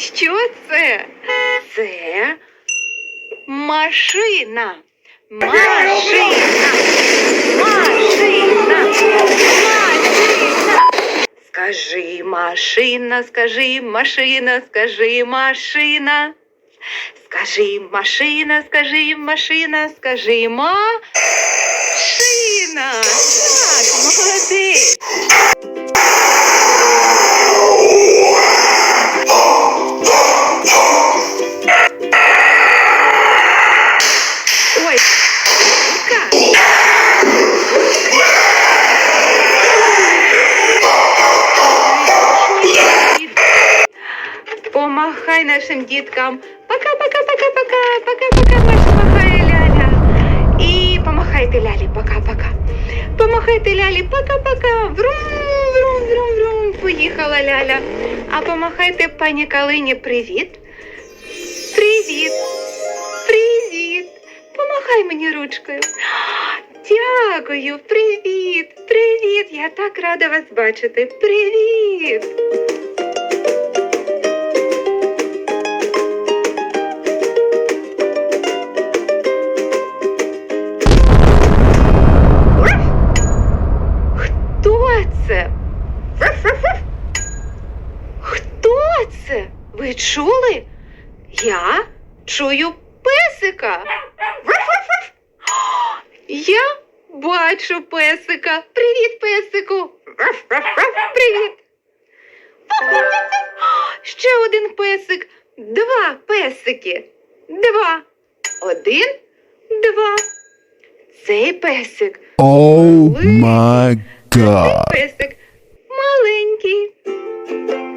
Що це? Це машина. Машина. Машина. Машина. Скажи машина, скажи машина, скажи машина. Скажи машина, скажи машина, скажи машина. Так, молодець. Помахай нашим діткам. Пока-пока-пока-пока. Пока-пока, Маша, махає ляля. І помахайте лялі. Пока-пока. Помахайте лялі. Пока-пока. Врум, врум, врум, врум. Поїхала ляля. А помахайте пані Калині привіт. Привіт. Привіт. Помахай мені ручкою. Дякую, привіт, привіт. Я так рада вас бачити. Привіт. Чули? Я чую песика. Я бачу песика. Привіт, песику. Привіт. Ще один песик. Два песики. Два. Один, два. Цей песик. Oh my god. Цей песик маленький.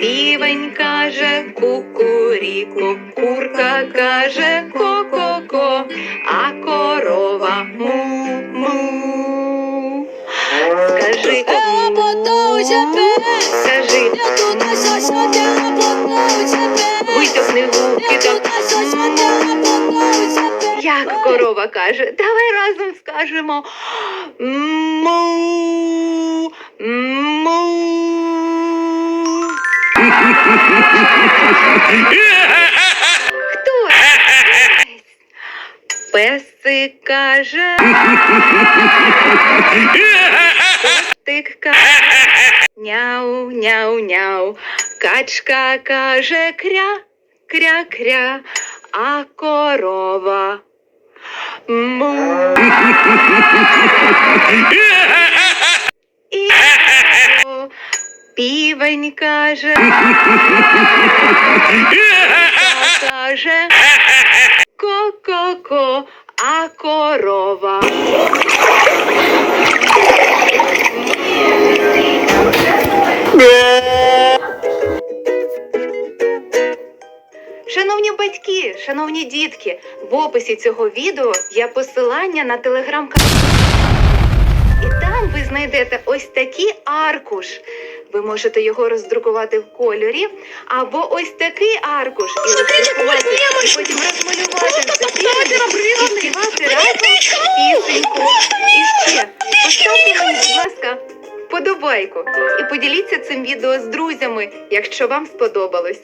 Півень каже кукуріку, курка каже ко-ко-ко, витягни так. Як корова каже, давай разом скажемо му. Му. Хто? Песик каже. Котик каже. Няу, няу, няу. Качка каже кря, кря, кря, а корова. Му. О, півень каже. Каже. Ко-ко-ко, а корова. Шановні дітки, в описі цього відео є посилання на телеграм-канал. І там ви знайдете ось такий аркуш. Ви можете його роздрукувати в кольорі, або ось такий аркуш і роздрукувати, і потім розмалювати і співати разом пісеньку. І ще поставте мені, будь ласка, вподобайку і поділіться цим відео з друзями, якщо вам сподобалось.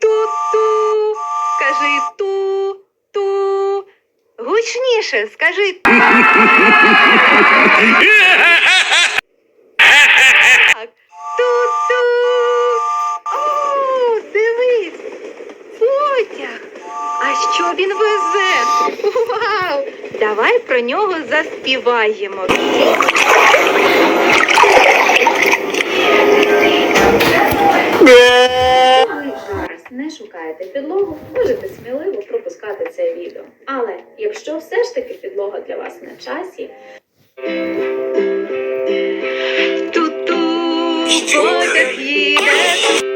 Ту-ту, скажи ту, ту. Гучніше, скажи ту. Так. Ту-ту. О, дивись. Потяг. А що він везе? Вау! Давай про нього заспіваємо. Ви зараз не шукаєте підлогу, можете сміливо пропускати це відео. Але якщо все ж таки підлога для вас на часі, Ту-ту, потяг їде.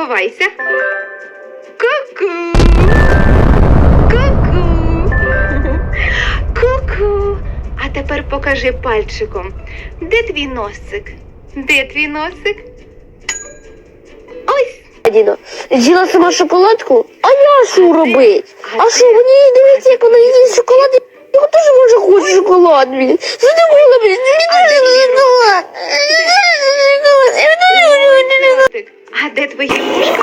А сховайся. Ку-ку! Ку-ку! Ку-ку! А тепер покажи пальчиком. Де твій носик? Де твій носик? Ось! Діно, з'їла сама шоколадку, а я що робить? А що, мені дивиться, як вона їсть шоколад, я теж може хочу шоколад, блін. Задумала, блін, мені шоколад. 对。